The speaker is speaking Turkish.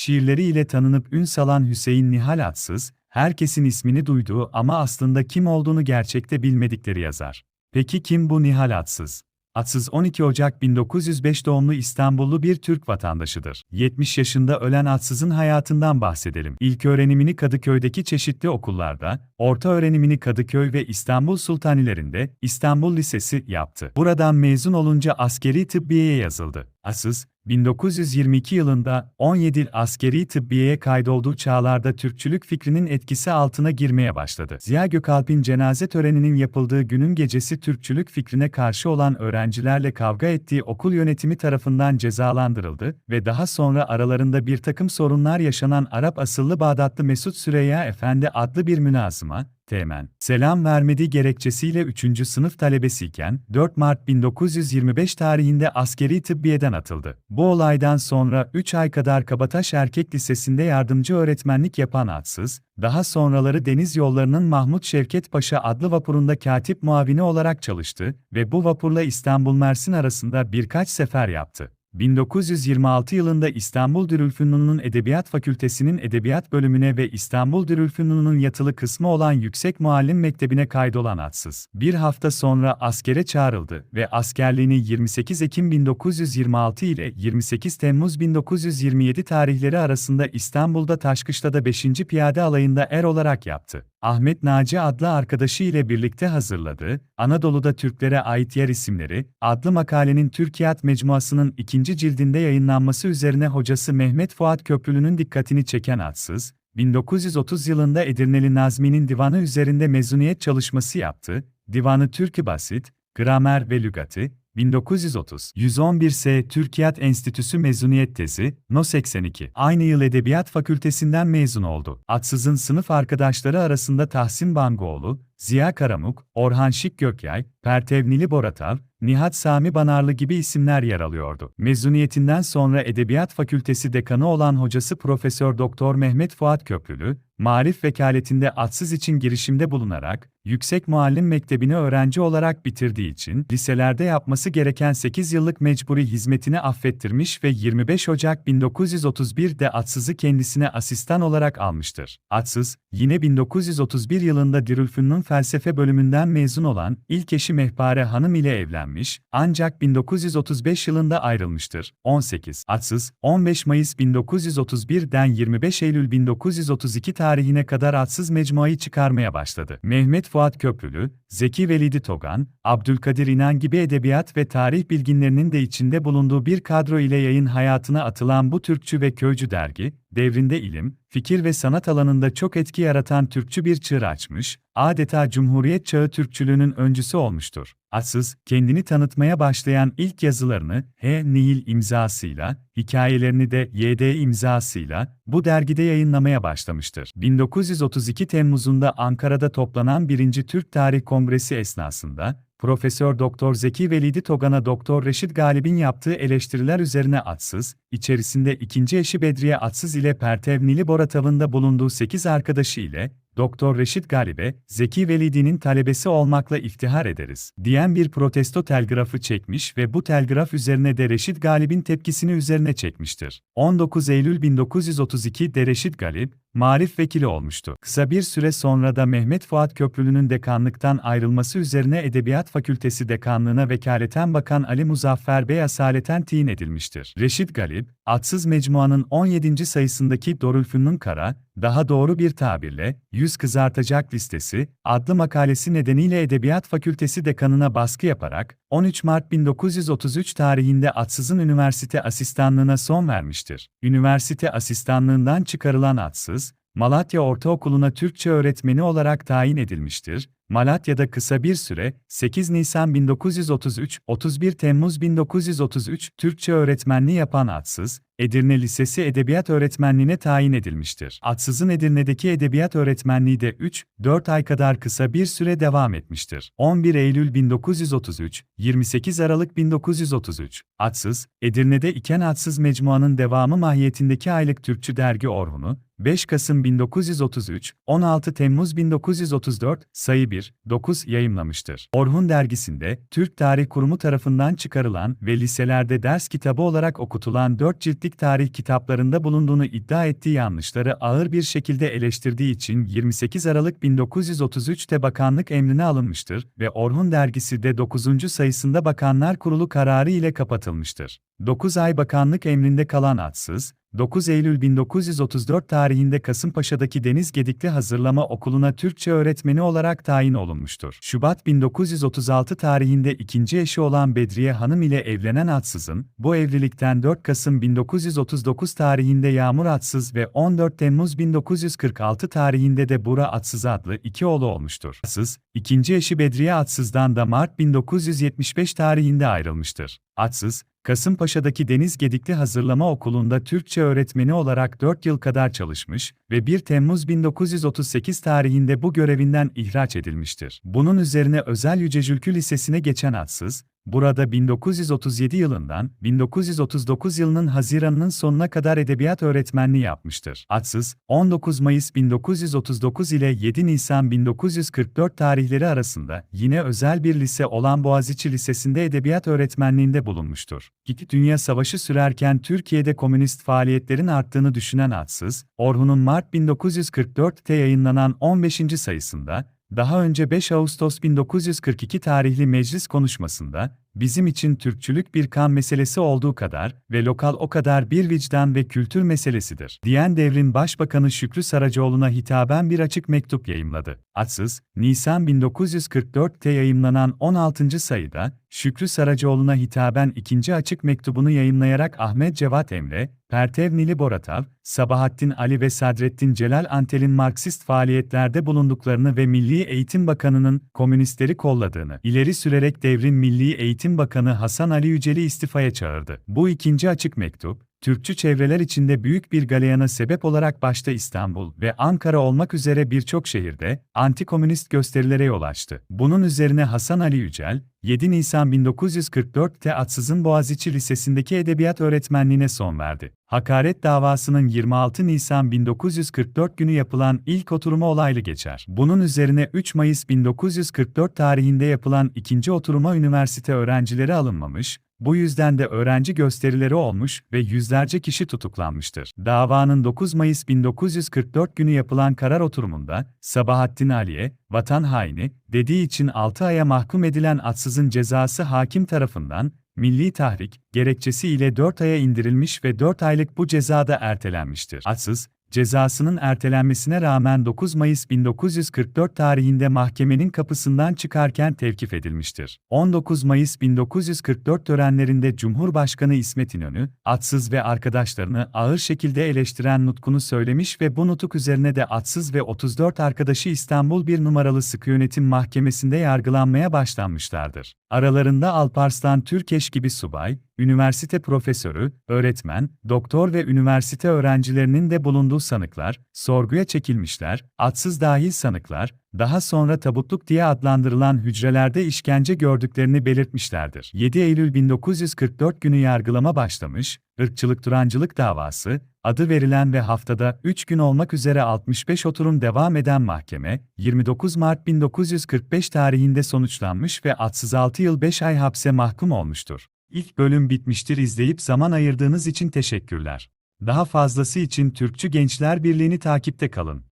şiirleriyle tanınıp ün salan Hüseyin Nihal Atsız, herkesin ismini duyduğu ama aslında kim olduğunu gerçekte bilmedikleri yazar. Peki kim bu Nihal Atsız? Atsız 12 Ocak 1905 doğumlu İstanbullu bir Türk vatandaşıdır. 70 yaşında ölen Atsız'ın hayatından bahsedelim. İlk öğrenimini Kadıköy'deki çeşitli okullarda, orta öğrenimini Kadıköy ve İstanbul Sultanilerinde İstanbul Lisesi yaptı. Buradan mezun olunca askeri tıbbiyeye yazıldı. Atsız, 1922 yılında 17 askeri tıbbiyeye kaydolduğu çağlarda Türkçülük fikrinin etkisi altına girmeye başladı. Ziya Gökalp'in cenaze töreninin yapıldığı günün gecesi Türkçülük fikrine karşı olan öğrencilerle kavga ettiği okul yönetimi tarafından cezalandırıldı ve daha sonra aralarında bir takım sorunlar yaşanan Arap asıllı Bağdatlı Mesut Süreyya Efendi adlı bir münazıma, Teğmen, selam vermediği gerekçesiyle 3. sınıf talebesiyken 4 Mart 1925 tarihinde askeri tıbbiyeden atıldı. Bu olaydan sonra 3 ay kadar Kabataş Erkek Lisesi'nde yardımcı öğretmenlik yapan Atsız, daha sonraları Deniz Yolları'nın Mahmut Şevket Paşa adlı vapurunda katip muavini olarak çalıştı ve bu vapurla İstanbul-Mersin arasında birkaç sefer yaptı. 1926 yılında İstanbul Dürülfünun'un Edebiyat Fakültesinin Edebiyat bölümüne ve İstanbul Dürülfünun'un yatılı kısmı olan Yüksek Muallim Mektebi'ne kaydolan Atsız, bir hafta sonra askere çağrıldı ve askerliğini 28 Ekim 1926 ile 28 Temmuz 1927 tarihleri arasında İstanbul'da Taşkışla'da 5. Piyade Alayı'nda er olarak yaptı. Ahmet Naci adlı arkadaşı ile birlikte hazırladığı, Anadolu'da Türklere ait yer isimleri, adlı makalenin Türkiyat Mecmuası'nın ikinci cildinde yayınlanması üzerine hocası Mehmet Fuat Köprülü'nün dikkatini çeken atsız, 1930 yılında Edirneli Nazmi'nin divanı üzerinde mezuniyet çalışması yaptı, Divanı Türkü Basit, Gramer ve Lügatı, 1930 111 S Türkiyat Enstitüsü mezuniyet tezi No 82 aynı yıl Edebiyat Fakültesinden mezun oldu. Atsız'ın sınıf arkadaşları arasında Tahsin Bangoğlu, Ziya Karamuk, Orhan Şik Gökyay, Pertev Nili Boratav, Nihat Sami Banarlı gibi isimler yer alıyordu. Mezuniyetinden sonra Edebiyat Fakültesi dekanı olan hocası Profesör Doktor Mehmet Fuat Köprülü, Marif vekaletinde atsız için girişimde bulunarak, Yüksek Muallim Mektebi'ni öğrenci olarak bitirdiği için liselerde yapması gereken 8 yıllık mecburi hizmetini affettirmiş ve 25 Ocak 1931'de Atsız'ı kendisine asistan olarak almıştır. Atsız, yine 1931 yılında Dirülfünun felsefe bölümünden mezun olan ilk eşi Mehpare Hanım ile evlenmiş, ancak 1935 yılında ayrılmıştır. 18. Atsız, 15 Mayıs 1931'den 25 Eylül 1932 tarihine kadar atsız mecmuayı çıkarmaya başladı. Mehmet Fuat Köprülü, Zeki Velidi Togan, Abdülkadir İnan gibi edebiyat ve tarih bilginlerinin de içinde bulunduğu bir kadro ile yayın hayatına atılan bu Türkçü ve Köycü dergi, devrinde ilim, fikir ve sanat alanında çok etki yaratan Türkçü bir çığır açmış, adeta Cumhuriyet çağı Türkçülüğünün öncüsü olmuştur. Atsız, kendini tanıtmaya başlayan ilk yazılarını H. Nihil imzasıyla, hikayelerini de YD imzasıyla bu dergide yayınlamaya başlamıştır. 1932 Temmuz'unda Ankara'da toplanan 1. Türk Tarih Kongresi esnasında, Profesör Doktor Zeki Velidi Togan'a Doktor Reşit Galip'in yaptığı eleştiriler üzerine Atsız, içerisinde ikinci eşi Bedriye Atsız ile Pertev Nili Boratav'ında bulunduğu 8 arkadaşı ile Doktor Reşit Galip'e, Zeki Velidi'nin talebesi olmakla iftihar ederiz, diyen bir protesto telgrafı çekmiş ve bu telgraf üzerine de Reşit Galip'in tepkisini üzerine çekmiştir. 19 Eylül 1932'de Reşit Galip, Marif vekili olmuştu. Kısa bir süre sonra da Mehmet Fuat Köprülü'nün dekanlıktan ayrılması üzerine Edebiyat Fakültesi dekanlığına vekaleten bakan Ali Muzaffer Bey asaleten tayin edilmiştir. Reşit Galip, Atsız Mecmuanın 17. sayısındaki Dorülfünun Kara, daha doğru bir tabirle, Yüz Kızartacak Listesi, adlı makalesi nedeniyle Edebiyat Fakültesi dekanına baskı yaparak, 13 Mart 1933 tarihinde Atsız'ın üniversite asistanlığına son vermiştir. Üniversite asistanlığından çıkarılan Atsız, Malatya Ortaokulu'na Türkçe öğretmeni olarak tayin edilmiştir. Malatya'da kısa bir süre, 8 Nisan 1933, 31 Temmuz 1933 Türkçe öğretmenliği yapan Atsız, Edirne Lisesi Edebiyat Öğretmenliğine tayin edilmiştir. Atsız'ın Edirne'deki edebiyat öğretmenliği de 3-4 ay kadar kısa bir süre devam etmiştir. 11 Eylül 1933, 28 Aralık 1933, Atsız, Edirne'de iken Atsız Mecmuanın devamı mahiyetindeki aylık Türkçü dergi Orhun'u, 5 Kasım 1933, 16 Temmuz 1934, sayı 1, 9 yayımlamıştır. Orhun dergisinde, Türk Tarih Kurumu tarafından çıkarılan ve liselerde ders kitabı olarak okutulan 4 ciltlik tarih kitaplarında bulunduğunu iddia ettiği yanlışları ağır bir şekilde eleştirdiği için 28 Aralık 1933'te bakanlık emrine alınmıştır ve Orhun dergisi de 9. sayısında Bakanlar Kurulu kararı ile kapatılmıştır. 9 ay bakanlık emrinde kalan atsız, 9 Eylül 1934 tarihinde Kasımpaşa'daki Deniz Gedikli Hazırlama Okulu'na Türkçe öğretmeni olarak tayin olunmuştur. Şubat 1936 tarihinde ikinci eşi olan Bedriye Hanım ile evlenen Atsız'ın, bu evlilikten 4 Kasım 1939 tarihinde Yağmur Atsız ve 14 Temmuz 1946 tarihinde de Bura Atsız adlı iki oğlu olmuştur. Atsız, ikinci eşi Bedriye Atsız'dan da Mart 1975 tarihinde ayrılmıştır. Atsız, Kasımpaşa'daki Deniz Gedikli Hazırlama Okulu'nda Türkçe öğretmeni olarak 4 yıl kadar çalışmış ve 1 Temmuz 1938 tarihinde bu görevinden ihraç edilmiştir. Bunun üzerine Özel Yücecülkü Lisesi'ne geçen Atsız, burada 1937 yılından 1939 yılının Haziran'ının sonuna kadar edebiyat öğretmenliği yapmıştır. Atsız, 19 Mayıs 1939 ile 7 Nisan 1944 tarihleri arasında yine özel bir lise olan Boğaziçi Lisesi'nde edebiyat öğretmenliğinde bulunmuştur. İki Dünya Savaşı sürerken Türkiye'de komünist faaliyetlerin arttığını düşünen Atsız, Orhun'un Mart 1944'te yayınlanan 15. sayısında, daha önce 5 Ağustos 1942 tarihli meclis konuşmasında, bizim için Türkçülük bir kan meselesi olduğu kadar ve lokal o kadar bir vicdan ve kültür meselesidir, diyen devrin Başbakanı Şükrü Saracoğlu'na hitaben bir açık mektup yayımladı. Atsız, Nisan 1944'te yayımlanan 16. sayıda, Şükrü Saracoğlu'na hitaben ikinci açık mektubunu yayımlayarak Ahmet Cevat Emre, Pertev Nili Boratav, Sabahattin Ali ve Sadrettin Celal Antel'in Marksist faaliyetlerde bulunduklarını ve Milli Eğitim Bakanı'nın komünistleri kolladığını ileri sürerek devrin Milli Eğitim Bakanı Hasan Ali Yücel'i istifaya çağırdı. Bu ikinci açık mektup, Türkçü çevreler içinde büyük bir galeyana sebep olarak başta İstanbul ve Ankara olmak üzere birçok şehirde antikomünist gösterilere yol açtı. Bunun üzerine Hasan Ali Yücel, 7 Nisan 1944'te Atsız'ın Boğaziçi Lisesi'ndeki edebiyat öğretmenliğine son verdi. Hakaret davasının 26 Nisan 1944 günü yapılan ilk oturumu olaylı geçer. Bunun üzerine 3 Mayıs 1944 tarihinde yapılan ikinci oturuma üniversite öğrencileri alınmamış, bu yüzden de öğrenci gösterileri olmuş ve yüzlerce kişi tutuklanmıştır. Davanın 9 Mayıs 1944 günü yapılan karar oturumunda, Sabahattin Ali'ye, vatan haini, dediği için 6 aya mahkum edilen Atsız'ın cezası hakim tarafından, milli tahrik, gerekçesi ile 4 aya indirilmiş ve 4 aylık bu cezada ertelenmiştir. Atsız, cezasının ertelenmesine rağmen 9 Mayıs 1944 tarihinde mahkemenin kapısından çıkarken tevkif edilmiştir. 19 Mayıs 1944 törenlerinde Cumhurbaşkanı İsmet İnönü, Atsız ve arkadaşlarını ağır şekilde eleştiren nutkunu söylemiş ve bu nutuk üzerine de Atsız ve 34 arkadaşı İstanbul 1 numaralı Sıkı Yönetim Mahkemesi'nde yargılanmaya başlanmışlardır. Aralarında Alparslan Türkeş gibi subay, üniversite profesörü, öğretmen, doktor ve üniversite öğrencilerinin de bulunduğu sanıklar, sorguya çekilmişler, atsız dahil sanıklar, daha sonra tabutluk diye adlandırılan hücrelerde işkence gördüklerini belirtmişlerdir. 7 Eylül 1944 günü yargılama başlamış, ırkçılık turancılık davası, adı verilen ve haftada 3 gün olmak üzere 65 oturum devam eden mahkeme, 29 Mart 1945 tarihinde sonuçlanmış ve atsız 6 yıl 5 ay hapse mahkum olmuştur. İlk bölüm bitmiştir izleyip zaman ayırdığınız için teşekkürler. Daha fazlası için Türkçü Gençler Birliği'ni takipte kalın.